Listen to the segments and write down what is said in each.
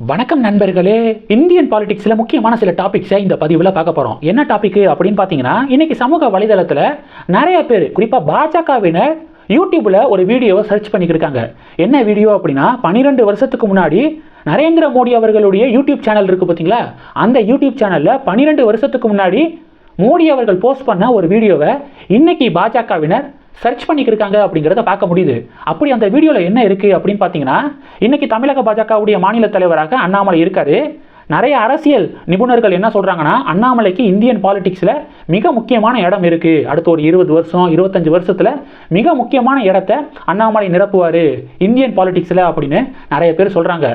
வணக்கம் நண்பர்களே. இந்தியன் பாலிடிக்ஸில் முக்கியமான சில டாபிக்ஸை இந்த பதிவில் பார்க்க போகிறோம் என்ன டாபிக் அப்படின்னு பார்த்தீங்கன்னா இன்றைக்கி சமூக வலைதளத்தில் நிறைய பேர் குறிப்பாக பாஜகவினர் யூடியூப்பில் ஒரு வீடியோவை சர்ச் பண்ணிக்கிருக்காங்க. என்ன வீடியோ அப்படின்னா பன்னிரெண்டு வருஷத்துக்கு முன்னாடி நரேந்திர மோடி அவர்களுடைய யூடியூப் சேனல் இருக்குது பார்த்தீங்களா? அந்த யூடியூப் சேனலில் பன்னிரெண்டு வருஷத்துக்கு முன்னாடி மோடி அவர்கள் போஸ்ட் பண்ண ஒரு வீடியோவை இன்றைக்கி பாஜகவினர் சர்ச் பண்ணிக்கிருக்காங்க அப்படிங்கிறத பார்க்க முடியுது. அப்படி அந்த வீடியோவில் என்ன இருக்குது அப்படின்னு பார்த்தீங்கன்னா இன்றைக்கி தமிழக பாஜகவுடைய மாநில தலைவராக அண்ணாமலை இருக்காரு. நிறைய அரசியல் நிபுணர்கள் என்ன சொல்கிறாங்கன்னா அண்ணாமலைக்கு இந்தியன் பாலிடிக்ஸில் மிக முக்கியமான இடம் இருக்குது அடுத்த ஒரு இருபது வருஷம் இருபத்தஞ்சு வருஷத்தில் மிக முக்கியமான இடத்த அண்ணாமலை நிரப்புவார். இந்தியன் பாலிடிக்ஸில் அப்படின்னு நிறைய பேர் சொல்கிறாங்க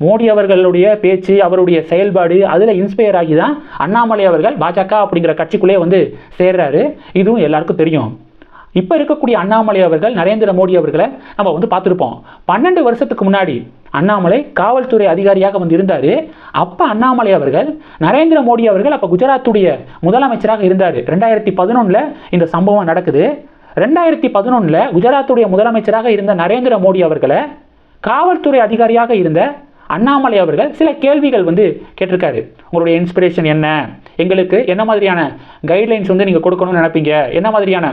மோடி அவர்களுடைய பேச்சு அவருடைய செயல்பாடு அதில் இன்ஸ்பயர் ஆகி தான் அண்ணாமலை அவர்கள் பாஜக அப்படிங்கிற கட்சிக்குள்ளே வந்து சேர்றாரு. இதுவும் எல்லாருக்கும் தெரியும். இப்போ இருக்கக்கூடிய அண்ணாமலை அவர்கள் நரேந்திர மோடி அவர்களை நம்ம வந்து பார்த்துருப்போம். பன்னெண்டு வருஷத்துக்கு முன்னாடி அண்ணாமலை காவல்துறை அதிகாரியாக வந்து இருந்தார். அப்போ அண்ணாமலை அவர்கள் நரேந்திர மோடி அவர்கள் அப்போ குஜராத்துடைய முதலமைச்சராக இருந்தார். ரெண்டாயிரத்தி பதினொன்றில் இந்த சம்பவம் நடக்குது. ரெண்டாயிரத்தி பதினொன்றில் குஜராத்துடைய முதலமைச்சராக இருந்த நரேந்திர மோடி அவர்களை காவல்துறை அதிகாரியாக இருந்த அண்ணாமலை அவர்கள் சில கேள்விகள் வந்து கேட்டிருக்காரு. உங்களுடைய இன்ஸ்பிரேஷன் என்ன? எங்களுக்கு என்ன மாதிரியான கைட்லைன்ஸ் வந்து நீங்கள் கொடுக்கணும்னு நினைப்பீங்க? என்ன மாதிரியான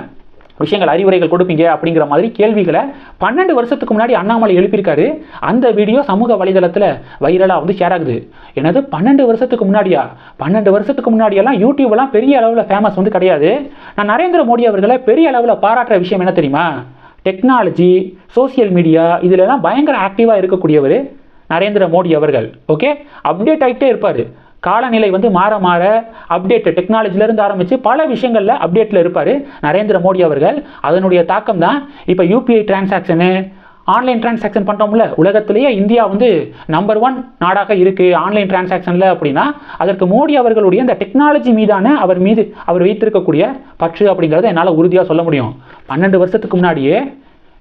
விஷயங்கள் அறிவுரைகள் கொடுப்பீங்க அப்படிங்கிற மாதிரி கேள்விகளை பன்னெண்டு வருஷத்துக்கு முன்னாடி அண்ணாமலை எழுப்பியிருக்காரு. அந்த வீடியோ சமூக வலைதளத்தில் வைரலாக வந்து ஷேர் ஆகுது. என்னது பன்னெண்டு வருஷத்துக்கு முன்னாடியா? பன்னெண்டு வருஷத்துக்கு முன்னாடியெல்லாம் யூடியூப்லாம் பெரிய அளவில் ஃபேமஸ் வந்து கிடையாது. நான் நரேந்திர மோடி அவர்களை பெரிய அளவில் பாராட்டுற விஷயம் என்ன தெரியுமா? டெக்னாலஜி சோசியல் மீடியா இதிலெல்லாம் பயங்கர ஆக்டிவாக இருக்கக்கூடியவர் நரேந்திர மோடி அவர்கள். ஓகே அப்டேட் ஆகிட்டே இருப்பார். காலநிலை வந்து மாற மாற அப்டேட் டெக்னாலஜிலேருந்து ஆரம்பித்து பல விஷயங்களில் அப்டேட்டில் இருப்பார் நரேந்திர மோடி அவர்கள். அதனுடைய தாக்கம் தான் இப்போ யூபிஐ டிரான்சாக்ஷனு ஆன்லைன் டிரான்சாக்ஷன் பண்ணுறோம்ல உலகத்திலேயே இந்தியா வந்து நம்பர் ஒன் நாடாக இருக்குது ஆன்லைன் டிரான்சாக்ஷனில் அப்படின்னா அதற்கு மோடி அவர்களுடைய இந்த டெக்னாலஜி மீதான அவர் மீது அவர் வைத்திருக்கக்கூடிய பற்று அப்படிங்கிறத என்னால் உறுதியாக சொல்ல முடியும். பன்னெண்டு வருஷத்துக்கு முன்னாடியே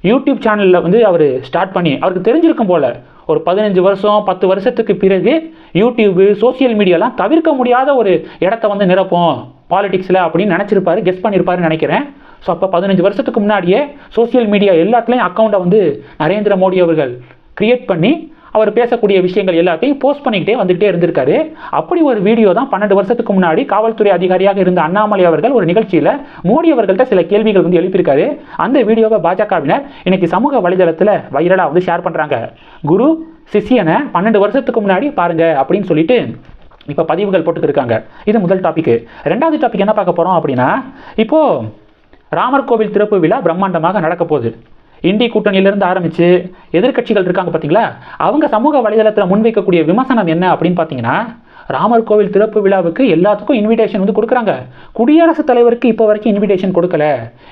யூடியூப் சேனலில் வந்து அவர் ஸ்டார்ட் பண்ணி அவருக்கு தெரிஞ்சிருக்கும் போல் ஒரு பதினஞ்சு வருஷம் பத்து வருஷத்துக்கு பிறகு யூடியூபு சோசியல் மீடியாலாம் தவிர்க்க முடியாத ஒரு இடத்த வந்து நிரப்போம் பாலிடிக்ஸில் அப்படின்னு நினச்சிருப்பாரு கெஸ் பண்ணியிருப்பாருன்னு நினைக்கிறேன். ஸோ அப்போ பதினஞ்சு வருஷத்துக்கு முன்னாடியே சோசியல் மீடியா எல்லாத்துலேயும் அக்கௌண்ட்டை வந்து நரேந்திர மோடி அவர்கள் க்ரியேட் பண்ணி அவர் பேசக்கூடிய விஷயங்கள் எல்லாத்தையும் போஸ்ட் பண்ணிக்கிட்டே வந்துகிட்டே இருந்திருக்காரு. அப்படி ஒரு வீடியோ தான் பன்னெண்டு வருஷத்துக்கு முன்னாடி காவல்துறை அதிகாரியாக இருந்த அண்ணாமலை அவர்கள் ஒரு நிகழ்ச்சியில் மோடி அவர்கள்ட்ட சில கேள்விகள் வந்து எழுப்பியிருக்காரு. அந்த வீடியோவை பாஜகவினர் இன்னைக்கு சமூக வலைதளத்தில் வைரலாக வந்து ஷேர் பண்ணுறாங்க குரு சிஷியனை பன்னெண்டு வருஷத்துக்கு முன்னாடி பாருங்க அப்படின்னு சொல்லிட்டு இப்போ பதிவுகள் போட்டுக்கிருக்காங்க. இது முதல் டாபிக் ரெண்டாவது டாபிக் என்ன பார்க்க போகிறோம் அப்படின்னா இப்போது ராமர் கோவில் திறப்பு விழா பிரம்மாண்டமாக நடக்க போகுது. இந்தி கூட்டணியிலிருந்து ஆரம்பித்து எதிர்க்கட்சிகள் இருக்காங்க பார்த்தீங்களா அவங்க சமூக வலைதளத்தில் முன்வைக்கக்கூடிய விமர்சனம் என்ன அப்படின்னு பார்த்தீங்கன்னா ராமர் கோவில் திறப்பு விழாவுக்கு எல்லாத்துக்கும் இன்விடேஷன் வந்து கொடுக்குறாங்க. குடியரசுத் தலைவருக்கு இப்போ வரைக்கும் இன்விடேஷன் கொடுக்கல.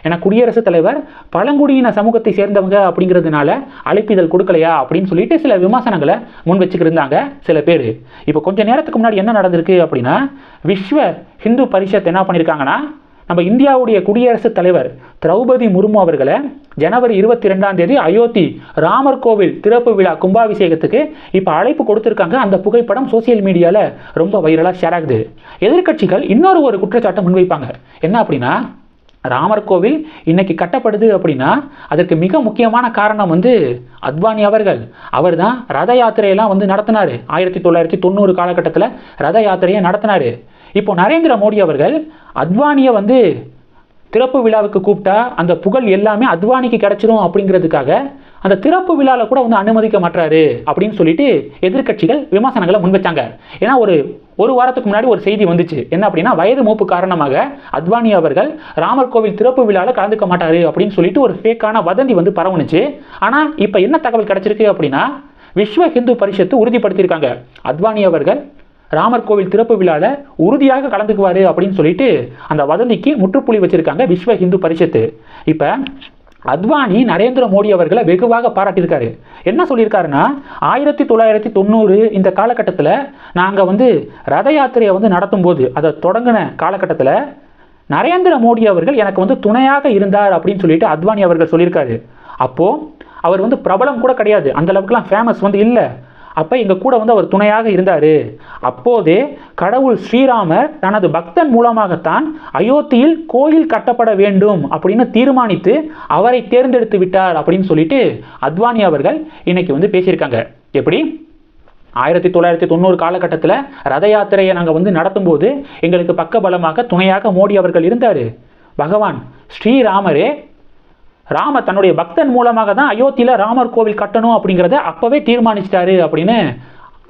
ஏன்னா குடியரசுத் தலைவர் பழங்குடியின சமூகத்தை சேர்ந்தவங்க அப்படிங்கிறதுனால அழைப்பிதழ் கொடுக்கலையா அப்படின்னு சொல்லிட்டு சில விமர்சனங்களை முன் வச்சுக்கிருந்தாங்க இருந்தாங்க சில பேர். இப்போ கொஞ்சம் நேரத்துக்கு முன்னாடி என்ன நடந்திருக்கு அப்படின்னா விஸ்வ ஹிந்து பரிஷத் என்ன பண்ணியிருக்காங்கன்னா நம்ம இந்தியாவுடைய குடியரசுத் தலைவர் திரௌபதி முர்மு அவர்களை ஜனவரி இருபத்தி ரெண்டாம் தேதி அயோத்தி ராமர் கோவில் திறப்பு விழா கும்பாபிஷேகத்துக்கு இப்போ அழைப்பு கொடுத்துருக்காங்க. அந்த புகைப்படம் சோசியல் மீடியாவில் ரொம்ப வைரலாக ஷேர் ஆகுது. எதிர்க்கட்சிகள் இன்னொரு ஒரு குற்றச்சாட்டை முன்வைப்பாங்க. என்ன அப்படின்னா ராமர் கோவில் இன்னைக்கு கட்டப்படுது அப்படின்னா அதற்கு மிக முக்கியமான காரணம் வந்து அத்வானி அவர்கள். அவர் தான் ரத யாத்திரையெல்லாம் வந்து நடத்தினார். ஆயிரத்தி தொள்ளாயிரத்தி தொண்ணூறு காலகட்டத்தில் ரத யாத்திரையை நடத்தினார். இப்போ நரேந்திர மோடி அவர்கள் அத்வானியை வந்து திறப்பு விழாவுக்கு கூப்பிட்டா அந்த புகழ் எல்லாமே அத்வானிக்கு கிடைச்சிரும் அப்படிங்கிறதுக்காக அந்த திறப்பு விழாவில் கூட வந்து அனுமதிக்க மாட்டாரு அப்படின்னு சொல்லிட்டு எதிர்க்கட்சிகள் விமர்சனங்களை முன்வச்சாங்க. ஏன்னா ஒரு ஒரு வாரத்துக்கு முன்னாடி ஒரு செய்தி வந்துச்சு. என்ன அப்படின்னா வயது மூப்பு காரணமாக அத்வானி அவர்கள் ராமர் கோவில் திறப்பு விழாவில் கலந்துக்க மாட்டாரு அப்படின்னு சொல்லிட்டு ஒரு ஃபேக்கான வதந்தி வந்து பரவுனுச்சு. ஆனால் இப்போ என்ன தகவல் கிடைச்சிருக்கு அப்படின்னா விஸ்வ ஹிந்து பரிஷத்து உறுதிப்படுத்தியிருக்காங்க. அத்வானி அவர்கள் ராமர் கோவில் திறப்பு விழாவில் உறுதியாக கலந்துக்குவார் அப்படின்னு சொல்லிட்டு அந்த வதந்திக்கு முற்றுப்புள்ளி வச்சுருக்காங்க விஸ்வ ஹிந்து பரிஷத்து. இப்போ அத்வானி நரேந்திர மோடி அவர்களை வெகுவாக பாராட்டியிருக்காரு. என்ன சொல்லியிருக்காருன்னா ஆயிரத்தி தொள்ளாயிரத்தி தொண்ணூறு இந்த காலகட்டத்தில் நாங்கள் வந்து ரத யாத்திரையை வந்து நடத்தும் போது அதை தொடங்கின காலகட்டத்தில் நரேந்திர மோடி அவர்கள் எனக்கு வந்து துணையாக இருந்தார் அப்படின்னு சொல்லிட்டு அத்வானி அவர்கள் சொல்லியிருக்காரு. அப்போது அவர் வந்து பிரபலம் கூட கிடையாது. அந்த அளவுக்குலாம் ஃபேமஸ் வந்து இல்லை. அப்போ எங்கள் கூட வந்து அவர் துணையாக இருந்தார். அப்போதே கடவுள் ஸ்ரீராமர் தனது பக்தன் மூலமாகத்தான் அயோத்தியில் கோயில் கட்டப்பட வேண்டும் அப்படின்னு தீர்மானித்து அவரை தேர்ந்தெடுத்து விட்டார் அப்படின்னு சொல்லிட்டு அத்வானி அவர்கள் இன்னைக்கு வந்து பேசியிருக்காங்க. எப்படி? ஆயிரத்தி தொள்ளாயிரத்தி தொண்ணூறு காலகட்டத்தில் ரத யாத்திரையை நாங்கள் வந்து நடத்தும்போது எங்களுக்கு பக்கபலமாக துணையாக மோடி அவர்கள் இருந்தார். பகவான் ஸ்ரீராமரே ராம தன்னுடைய பக்தன் மூலமாக தான் அயோத்தியில் ராமர் கோவில் கட்டணும் அப்படிங்கிறத அப்போவே தீர்மானிச்சிட்டாரு அப்படின்னு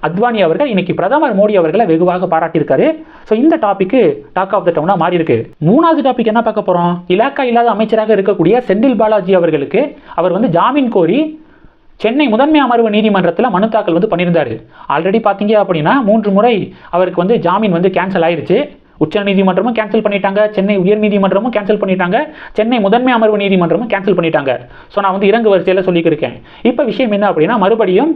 அத்வானி அவர்கள் இன்னைக்கு பிரதமர் மோடி அவர்களை வெகுவாக பாராட்டியிருக்காரு. ஸோ இந்த டாபிக்கு டாக் ஆஃப் த டவுனாக மாறி இருக்கு மூணாவது டாபிக் என்ன பார்க்க போகிறோம் இலாக்கா இல்லாத அமைச்சராக இருக்கக்கூடிய செந்தில் பாலாஜி அவர்களுக்கு அவர் வந்து ஜாமீன் கோரி சென்னை முதன்மை அமர்வு நீதிமன்றத்தில் மனு தாக்கல் வந்து பண்ணியிருந்தார். ஆல்ரெடி பார்த்தீங்க அப்படின்னா மூன்று முறை அவருக்கு வந்து ஜாமீன் வந்து கேன்சல் ஆயிருச்சு. உச்சநீதிமன்றமும் கேன்சல் பண்ணிட்டாங்க. சென்னை உயர் நீதிமன்றமும் கேன்சல் பண்ணிட்டாங்க. சென்னை முதன்மை அமர்வு நீதிமன்றமும் கேன்சல் பண்ணிட்டாங்க. ஸோ நான் வந்து இறங்கு வரிசையில் சொல்லிக்கிருக்கேன். இப்போ விஷயம் என்ன அப்படின்னா மறுபடியும்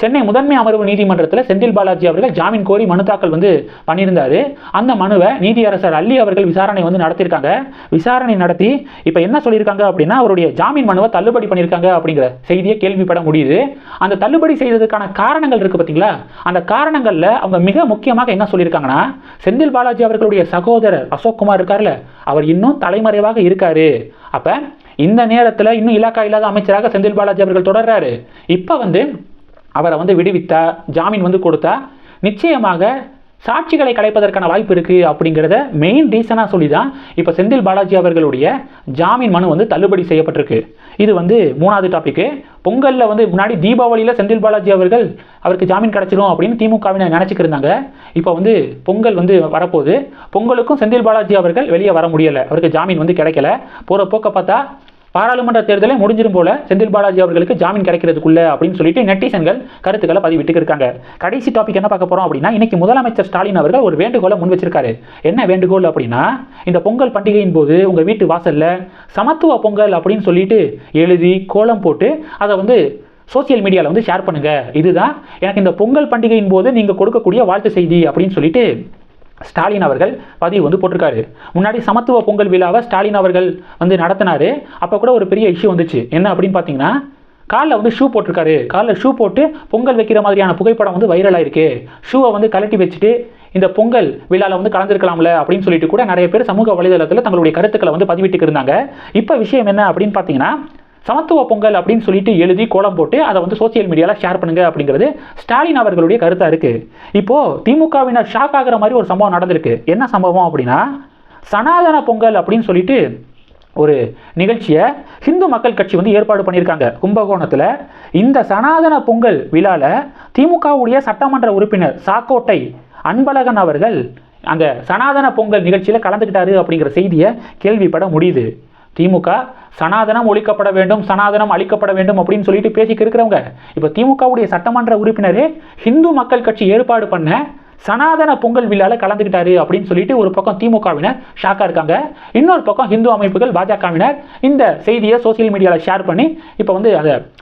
சென்னை முதன்மை அமர்வு நீதிமன்றத்தில் செந்தில் பாலாஜி அவர்கள் ஜாமீன் கோரி மனு தாக்கல் வந்து பண்ணியிருந்தாரு. அந்த மனுவை நீதியரசர் அல்லி அவர்கள் விசாரணை வந்து நடத்தியிருக்காங்க. விசாரணை நடத்தி இப்போ என்ன சொல்லியிருக்காங்க அப்படின்னா அவருடைய ஜாமீன் மனுவை தள்ளுபடி பண்ணியிருக்காங்க அப்படிங்கிற செய்தியை கேள்விப்பட முடியுது. அந்த தள்ளுபடி செய்ததுக்கான காரணங்கள் இருக்குது பார்த்தீங்களா அந்த காரணங்களில் அவங்க மிக முக்கியமாக என்ன சொல்லியிருக்காங்கன்னா செந்தில் பாலாஜி அவர்களுடைய சகோதரர் அசோக் குமார் இருக்கார்ல அவர் இன்னும் தலைமறைவாக இருக்காரு. அப்போ இந்த நேரத்தில் இன்னும் இலாக்கா இல்லாத அமைச்சராக செந்தில் பாலாஜி அவர்கள் தொடர்றாரு. இப்போ வந்து அவரை வந்து விடுவித்தா ஜாமீன் வந்து கொடுத்தா நிச்சயமாக சாட்சிகளை கலைப்பதற்கான வாய்ப்பு இருக்குது அப்படிங்கிறத மெயின் ரீசனாக சொல்லி தான் இப்போ செந்தில் பாலாஜி அவர்களுடைய ஜாமீன் மனு வந்து தள்ளுபடி செய்யப்பட்டிருக்கு. இது வந்து மூணாவது டாப்பிக்கு பொங்கலில் வந்து முன்னாடி தீபாவளியில் செந்தில் பாலாஜி அவர்கள் அவருக்கு ஜாமீன் கிடச்சிடும் அப்படின்னு திமுகவினர் நினச்சிக்கிருந்தாங்க இப்போ வந்து பொங்கல் வந்து வரப்போகுது. பொங்கலுக்கும் செந்தில் பாலாஜி அவர்கள் வெளியே வர முடியலை. அவருக்கு ஜாமீன் வந்து கிடைக்கல. போகிற போக்க பார்த்தா பாராளுமன்ற தேர்தலே முடிஞ்சிரும் போல செந்தில் பாலாஜி அவர்களுக்கு ஜாமீன் கிடைக்கிறதுக்குள்ள அப்படின்னு சொல்லிட்டு நெட்டிசன்கள் கருத்துக்களை பதிவிட்டு இருக்காங்க. கடைசி டாபிக் என்ன பார்க்க போறோம் அப்படின்னா இன்னைக்கு முதலமைச்சர் ஸ்டாலின் அவர்கள் ஒரு வேண்டுகோளை முன் வச்சிருக்காரு என்ன வேண்டுகோள் அப்படின்னா இந்த பொங்கல் பண்டிகையின் போது உங்க வீட்டு வாசல்ல சமத்துவ பொங்கல் அப்படின்னு சொல்லிட்டு எழுதி கோலம் போட்டு அதை வந்து சோசியல் மீடியாவில் வந்து ஷேர் பண்ணுங்க. இதுதான் எனக்கு இந்த பொங்கல் பண்டிகையின் போது நீங்கள் கொடுக்கக்கூடிய வாழ்த்து செய்தி அப்படின்னு சொல்லிட்டு ஸ்டாலின் அவர்கள் பதிவு வந்து போட்டிருக்காரு. முன்னாடி சமத்துவ பொங்கல் விழாவை ஸ்டாலின் அவர்கள் வந்து நடத்தினாரு. அப்போ கூட ஒரு பெரிய இஷ்யூ வந்துச்சு. என்ன அப்படின்னு பார்த்தீங்கன்னா காலில் வந்து ஷூ போட்டிருக்காரு. காலில் ஷூ போட்டு பொங்கல் வைக்கிற மாதிரியான புகைப்படம் வந்து வைரலாக இருக்கு ஷூவை வந்து கழட்டி வச்சுட்டு இந்த பொங்கல் விழாவில் வந்து கலந்துருக்கலாம்ல அப்படின்னு சொல்லிட்டு கூட நிறைய பேர் சமூக வலைதளத்தில் தங்களுடைய கருத்துக்களை வந்து பதிவிட்டு இருந்தாங்க. இப்போ விஷயம் என்ன அப்படின்னு பார்த்தீங்கன்னா சமத்துவ பொங்கல் அப்படின்னு சொல்லிட்டு எழுதி கோலம் போட்டு அதை வந்து சோசியல் மீடியாவில் ஷேர் பண்ணுங்க அப்படிங்கிறது ஸ்டாலின் அவர்களுடைய கருத்தாக இருக்குது இப்போது திமுகவினர் ஷாக் ஆகிற மாதிரி ஒரு சம்பவம் நடந்திருக்கு. என்ன சம்பவம் அப்படின்னா சனாதன பொங்கல் அப்படின்னு சொல்லிட்டு ஒரு நிகழ்ச்சியை ஹிந்து மக்கள் கட்சி வந்து ஏற்பாடு பண்ணியிருக்காங்க. கும்பகோணத்தில் இந்த சனாதன பொங்கல் விழாவில் திமுகவுடைய சட்டமன்ற உறுப்பினர் சாக்கோட்டை அன்பழகன் அவர்கள் அந்த சனாதன பொங்கல் நிகழ்ச்சியில் கலந்துக்கிட்டாரு அப்படிங்கிற செய்தியை கேள்விப்பட முடியுது. திமுக சனாதனம் ஒழிக்கப்பட வேண்டும் சனாதனம் அழிக்கப்பட வேண்டும் அப்படின்னு சொல்லிட்டு பேசிக்க இருக்கிறவங்க. இப்போ திமுகவுடைய சட்டமன்ற உறுப்பினரே ஹிந்து மக்கள் கட்சி ஏற்பாடு பண்ண சனாதன பொங்கல் விழாவில் கலந்துக்கிட்டாரு அப்படின்னு சொல்லிட்டு ஒரு பக்கம் திமுகவினர் ஷாக்காக இருக்காங்க. இன்னொரு பக்கம் ஹிந்து அமைப்புகள் பாஜகவினர் இந்த செய்தியை சோசியல் மீடியாவில் ஷேர் பண்ணி இப்போ வந்து அதை